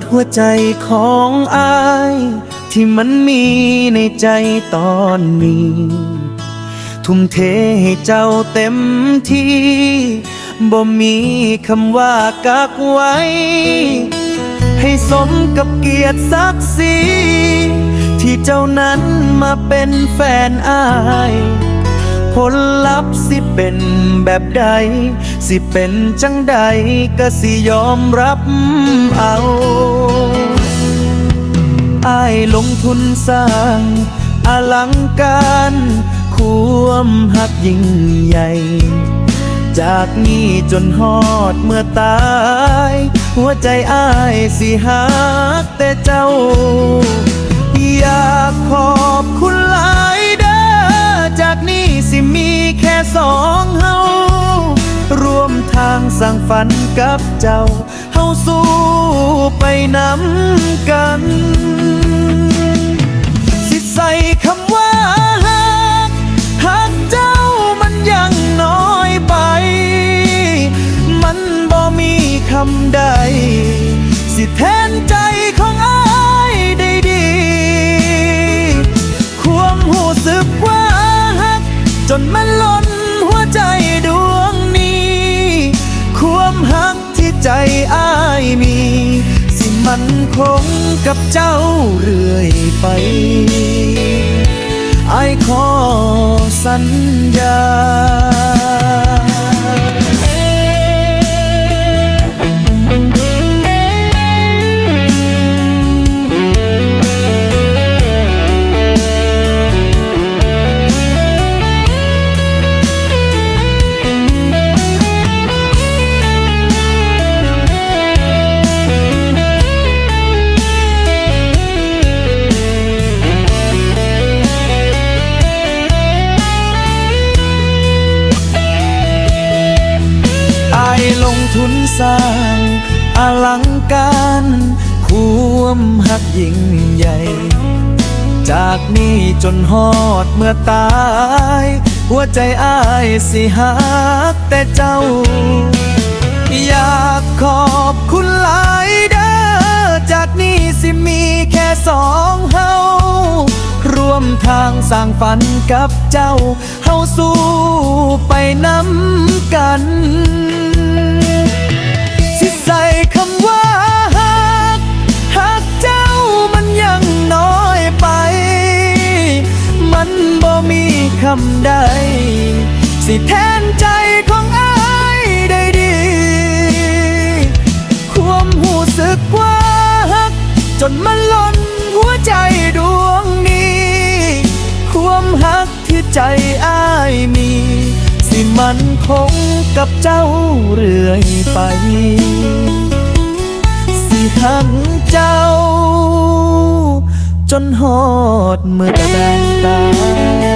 ดหัวใจของอาย ที่มันมีในใจตอนนี้ ทุ่มเทให้เจ้าเต็มที่บ่มีคำว่ากักไว้ ให้สมกับเกียรติศักดิ์ศรีที่เจ้านั้นมาเป็นแฟนอาย ผลลัพธ์สิเป็นแบบใด สิเป็นจังใดก็สิยอมรับเอาอายลงทุนสร้าง อลังการควมหักยิ่งใหญ่ จากนี้จนฮอดเมื่อตาย หัวใจอายสิหักแต่เจ้าอยา ฝันกับเจ้า เฮาสู้ไปนำกัน สิใส่คำว่าฮักฮักเจ้ามันยังน้อยไป มันบ่มีคำใด สิแทนใจของอายได้ดี ความหูสึกว่าฮัก จนมันล้นหัวใจ ใจอายมี สิมันคงกับเจ้าเรื่อยไปอายขอสัญญา ทุนสร้าง อลังการควมหักยิ่งใหญ่ จากนี้จนฮอดเมื่อตาย หัวใจอายสิหักแต่เจ้า อยากขอบคุณหลายเด้อจากนี้สิมีแค่สองเฮาร่วมทางสร้างฝันกับเจ้า เฮาสู้ไปน้ำกัน คำใด สิแทนใจของอายได้ดี ความหูสึกว่าฮัก จนมันล้นหัวใจดวงนี้ ความฮักที่ใจอายมี สิมันคงกับเจ้าเรื่อยไป สิหักเจ้าจนหอดเมื่อแดงตาย